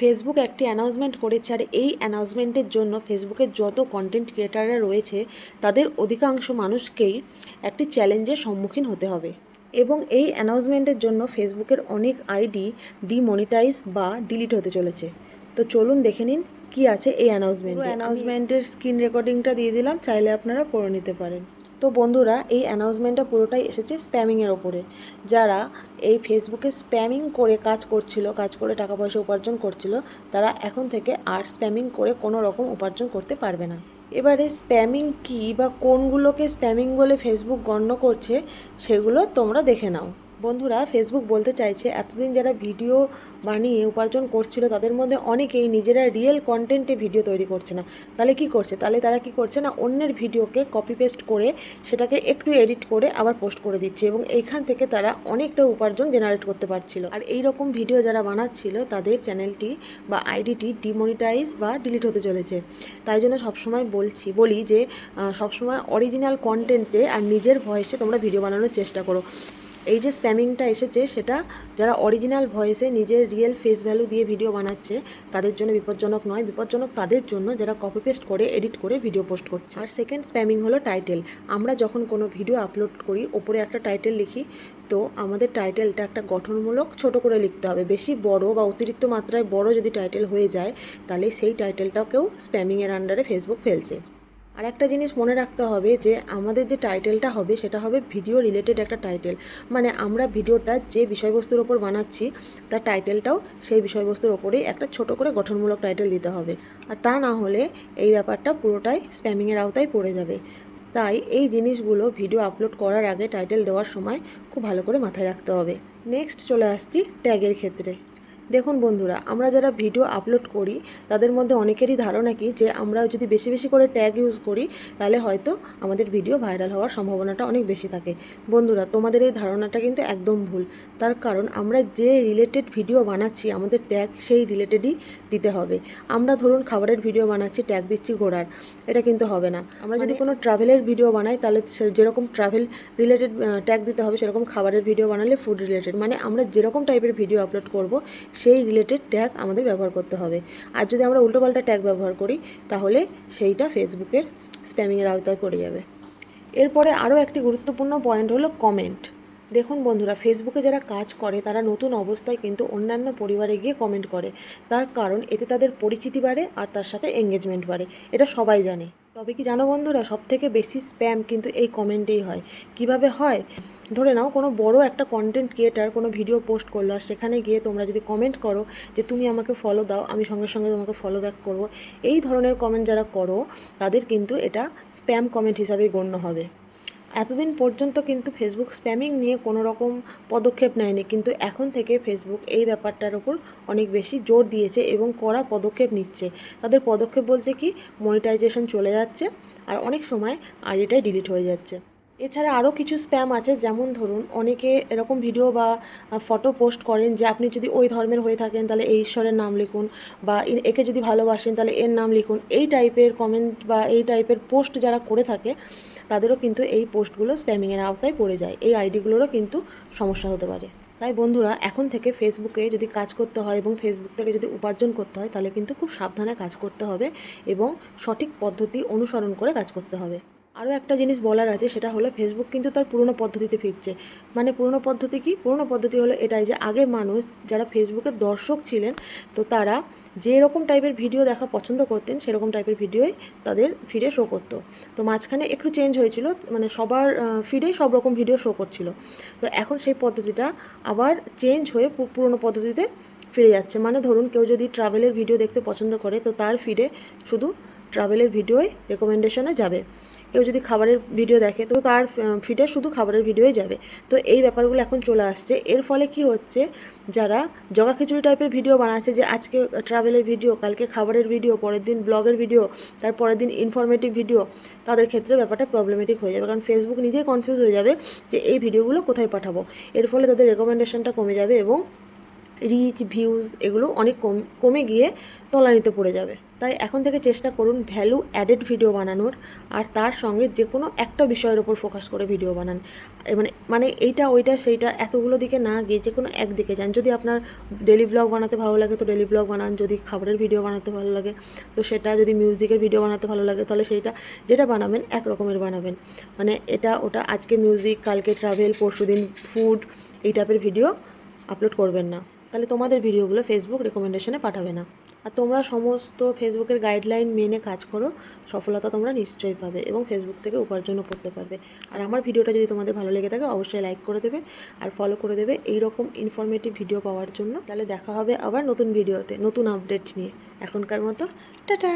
Facebook একটি announcement করেছে আর এই অ্যানাউন্সমেন্টের জন্য ফেসবুকের যত কন্টেন্ট ক্রিয়েটাররা রয়েছে তাদের অধিকাংশ মানুষকেই একটি চ্যালেঞ্জের সম্মুখীন হতে হবে। এবং এই অ্যানাউন্সমেন্টের জন্য ফেসবুকের অনেক আইডি ডিমনিটাইজ বা ডিলিট হতে চলেছে। তো চলুন দেখে নিন কি আছে এই অ্যানাউন্সমেন্ট অ্যানাউন্সমেন্টের স্ক্রিন রেকর্ডিংটা দিয়ে দিলাম চাইলে আপনারা পড়ে নিতে পারেন। তো বন্ধুরা, এই অ্যানাউন্সমেন্টটা পুরোটাই এসেছে স্প্যামিংয়ের ওপরে। যারা এই ফেসবুকে স্প্যামিং করে কাজ করছিল, কাজ করে টাকা পয়সা উপার্জন করছিল, তারা এখন থেকে আর স্প্যামিং করে কোনো রকম উপার্জন করতে পারবে না। এবারে স্প্যামিং কী বা কোনগুলোকে স্প্যামিং বলে ফেসবুক গণ্য করছে, সেগুলো তোমরা দেখে নাও। বন্ধুরা ফেসবুক বলতে চাইছে, এতদিন যারা ভিডিও বানিয়ে উপার্জন করছিল, তাদের মধ্যে অনেকেই নিজেরা রিয়েল কন্টেন্টে ভিডিও তৈরি করছে না। তাহলে কি করছে? তাহলে তারা কি করছে না, অন্যের ভিডিওকে কপি পেস্ট করে সেটাকে একটু এডিট করে আবার পোস্ট করে দিচ্ছে এবং এইখান থেকে তারা অনেকটা উপার্জন জেনারেট করতে পারছিল। আর এই রকম ভিডিও যারা বানাচ্ছিল, তাদের চ্যানেলটি বা আইডিটি ডিমনিটাইজ বা ডিলিট হতে চলেছে। তাই জন্য সবসময় বলছি, বলি যে সবসময় অরিজিনাল কন্টেন্টে আর নিজের ভয়েসে তোমরা ভিডিও বানানোর চেষ্টা করো। এই যে স্প্যামিংটা এসেছে, সেটা যারা অরিজিনাল ভয়েসে নিজের রিয়েল ফেস ভ্যালু দিয়ে ভিডিও বানাচ্ছে, তাদের জন্য বিপজ্জনক নয়। বিপজ্জনক তাদের জন্য যারা কপি পেস্ট করে এডিট করে ভিডিও পোস্ট করছে। আর সেকেন্ড স্প্যামিং হলো টাইটেল আমরা যখন কোনো ভিডিও আপলোড করি, ওপরে একটা টাইটেল লিখি, তো আমাদের টাইটেলটা একটা গঠনমূলক ছোট করে লিখতে হবে। বেশি বড় বা অতিরিক্ত মাত্রায় বড় যদি টাইটেল হয়ে যায়, তাহলে সেই টাইটেলটাকেও স্প্যামিংয়ের আন্ডারে ফেসবুক ফেলছে। আর একটা জিনিস মনে রাখতে হবে যে আমাদের যে টাইটেলটা হবে সেটা হবে ভিডিও রিলেটেড একটা টাইটেল। মানে আমরা ভিডিওটা যে বিষয়বস্তুর ওপর বানাচ্ছি, তার টাইটেলটাও সেই বিষয়বস্তুর ওপরেই একটা ছোট করে গঠনমূলক টাইটেল দিতে হবে। আর তা না হলে এই ব্যাপারটা পুরোটাই স্প্যামিংয়ের আওতায় পড়ে যাবে। তাই এই জিনিসগুলো ভিডিও আপলোড করার আগে টাইটেল দেওয়ার সময় খুব ভালো করে মাথায় রাখতে হবে। নেক্সট চলে আসছি ট্যাগের ক্ষেত্রে। দেখুন বন্ধুরা আমরা যারা ভিডিও আপলোড করি তাদের মধ্যে অনেকেরই ধারণা কি যে আমরা যদি বেশি বেশি করে ট্যাগ ইউজ করি তাহলে হয়তো আমাদের ভিডিও ভাইরাল হওয়ার সম্ভাবনাটা অনেক বেশি থাকে। বন্ধুরা তোমাদের এই ধারণাটা কিন্তু একদম ভুল। তার কারণ আমরা যে রিলেটেড ভিডিও বানাচ্ছি আমাদের ট্যাগ সেই রিলেটেডই দিতে হবে। আমরা ধরুন খাবারের ভিডিও বানাচ্ছি ট্যাগ দিচ্ছি ঘোরার এটা কিন্তু হবে না। আমরা যদি কোনো ট্রাভেলের ভিডিও বানাই তাহলে যেরকম ট্রাভেল রিলেটেড ট্যাগ দিতে হবে সেরকম খাবারের ভিডিও বানালে ফুড রিলেটেড মানে আমরা যেরকম টাইপের ভিডিও আপলোড করব সেই রিলেটেড ট্যাগ আমাদের ব্যবহার করতে হবে। আর যদি আমরা উল্টোপাল্টা ট্যাগ ব্যবহার করি, তাহলে সেইটা ফেসবুকের স্প্যামিংয়ের আওতায় পড়ে যাবে। এরপরে আরও একটি গুরুত্বপূর্ণ পয়েন্ট হলো কমেন্ট দেখুন বন্ধুরা ফেসবুকে যারা কাজ করে, তারা নতুন অবস্থায় কিন্তু অন্যান্য পরিবারে গিয়ে কমেন্ট করে। তার কারণ, এতে তাদের পরিচিতি বাড়ে আর তার সাথে এঙ্গেজমেন্ট বাড়ে। এটা সবাই জানে। তবে কি জানো বন্ধুরা সব থেকে বেশি স্প্যাম কিন্তু এই কমেন্টেই হয়। কীভাবে হয়? ধরে নাও কোনো বড় একটা কন্টেন্ট ক্রিয়েটার কোনো ভিডিও পোস্ট করল আর সেখানে গিয়ে তোমরা যদি কমেন্ট করো যে তুমি আমাকে ফলো দাও, আমি সঙ্গে সঙ্গে তোমাকে ফলো ব্যাক করব, এই ধরনের কমেন্ট যারা করো, তাদের কিন্তু এটা স্প্যাম কমেন্ট হিসাবেই গণ্য হবে। এতদিন পর্যন্ত কিন্তু ফেসবুক স্প্যামিং নিয়ে কোনো রকম পদক্ষেপ নেয়নি। কিন্তু এখন থেকে ফেসবুক এই ব্যাপারটার ওপর অনেক বেশি জোর দিয়েছে এবং কড়া পদক্ষেপ নিচ্ছে। তাদের পদক্ষেপ বলতে কি মনিটাইজেশন চলে যাচ্ছে আর অনেক সময় আইডিটাই ডিলিট হয়ে যাচ্ছে। এছাড়া আরও কিছু স্প্যাম আছে, যেমন ধরুন অনেকে এরকম ভিডিও বা ফটো পোস্ট করেন যে আপনি যদি ওই ধর্মের হয়ে থাকেন তাহলে এই ঈশ্বরের নাম লিখুন বা একে যদি ভালোবাসেন তাহলে এর নাম লিখুন। এই টাইপের কমেন্ট বা এই টাইপের পোস্ট যারা করে থাকে, তাদেরও কিন্তু এই পোস্টগুলো স্প্যামিংয়ের আওতায় পড়ে যায়। এই আইডিগুলোরও কিন্তু সমস্যা হতে পারে। তাই বন্ধুরা, এখন থেকে ফেসবুকে যদি কাজ করতে হয় এবং ফেসবুক থেকে যদি উপার্জন করতে হয়, তাহলে কিন্তু খুব সাবধানে কাজ করতে হবে এবং সঠিক পদ্ধতি অনুসরণ করে কাজ করতে হবে। আরও একটা জিনিস বলার আছে, সেটা হলো ফেসবুক কিন্তু তার পুরনো পদ্ধতিতে ফিরছে। মানে পুরনো পদ্ধতি কি? পুরনো পদ্ধতি হলো এটাই যে আগে মানুষ যারা ফেসবুকের দর্শক ছিলেন, তো তারা যে রকম টাইপের ভিডিও দেখা পছন্দ করতেন, সেরকম টাইপের ভিডিওই তাদের ফিডে শো করতো। তো মাঝখানে একটু চেঞ্জ হয়েছিল মানে সবার ফিডেই সব রকম ভিডিও শো করছিল। তো এখন সেই পদ্ধতিটা আবার চেঞ্জ হয়ে পুরনো পদ্ধতিতে ফিরে যাচ্ছে। মানে ধরুন কেউ যদি ট্রাভেলের ভিডিও দেখতে পছন্দ করে, তো তার ফিডে শুধু ট্রাভেলের ভিডিওই রেকমেন্ডেশনে যাবে। কেউ যদি খাবারের ভিডিও দেখে, তো তার ফিডে শুধু খাবারের ভিডিওই যাবে। তো এই ব্যাপারগুলো এখন চলে আসছে। এর ফলে কি হচ্ছে, যারা জগা খিচুড়ি টাইপের ভিডিও বানাচ্ছে, যে আজকে ট্রাভেলের ভিডিও কালকে খাবারের ভিডিও পরের দিন ব্লগের ভিডিও তার পরের দিন ইনফরমেটিভ ভিডিও তাদের ক্ষেত্রে ব্যাপারটা প্রবলেমেটিক হয়ে যাবে। কারণ ফেসবুক নিজেই কনফিউজ হয়ে যাবে যে এই ভিডিওগুলো কোথায় পাঠাবো। এর ফলে তাদের রেকমেন্ডেশনটা কমে যাবে এবং রিচ ভিউজ এগুলো অনেক কম, কমে গিয়ে তলানিতে পড়ে যাবে। তাই এখন থেকে চেষ্টা করুন ভ্যালু অ্যাডেড ভিডিও বানানোর, আর তার সঙ্গে যে কোনো একটা বিষয়ের ওপর ফোকাস করে ভিডিও বানান। মানে মানে এইটা, ওইটা, সেইটা, এতগুলো দিকে না গিয়ে যে কোনো একদিকে যান। যদি আপনার ডেলি ব্লগ বানাতে ভালো লাগে, তো ডেলি ব্লগ বানান। যদি খাবারের ভিডিও বানাতে ভালো লাগে, তো সেটা, যদি মিউজিকের ভিডিও বানাতে ভালো লাগে, তাহলে সেইটা, যেটা বানাবেন এক রকমের বানাবেন। মানে এটা, ওটা আজকে মিউজিক কালকে ট্রাভেল পরশু দিন ফুড এই টাইপের ভিডিও আপলোড করবেন না। তাহলে তোমাদের ভিডিওগুলো ফেসবুক রেকমেন্ডেশনে পাঠাবে না। আর তোমরা সমস্ত ফেসবুকের গাইডলাইন মেনে কাজ করো, সফলতা তোমরা নিশ্চয়ই পাবে এবং ফেসবুক থেকে উপার্জনও করতে পারবে। আর আমার ভিডিওটা যদি তোমাদের ভালো লেগে থাকে, অবশ্যই লাইক করে দেবে আর ফলো করে দেবে এই রকম ইনফরমেটিভ ভিডিও পাওয়ার জন্য। তাহলে দেখা হবে আবার নতুন ভিডিওতে নতুন আপডেট নিয়ে এখনকার মতো। টাটা!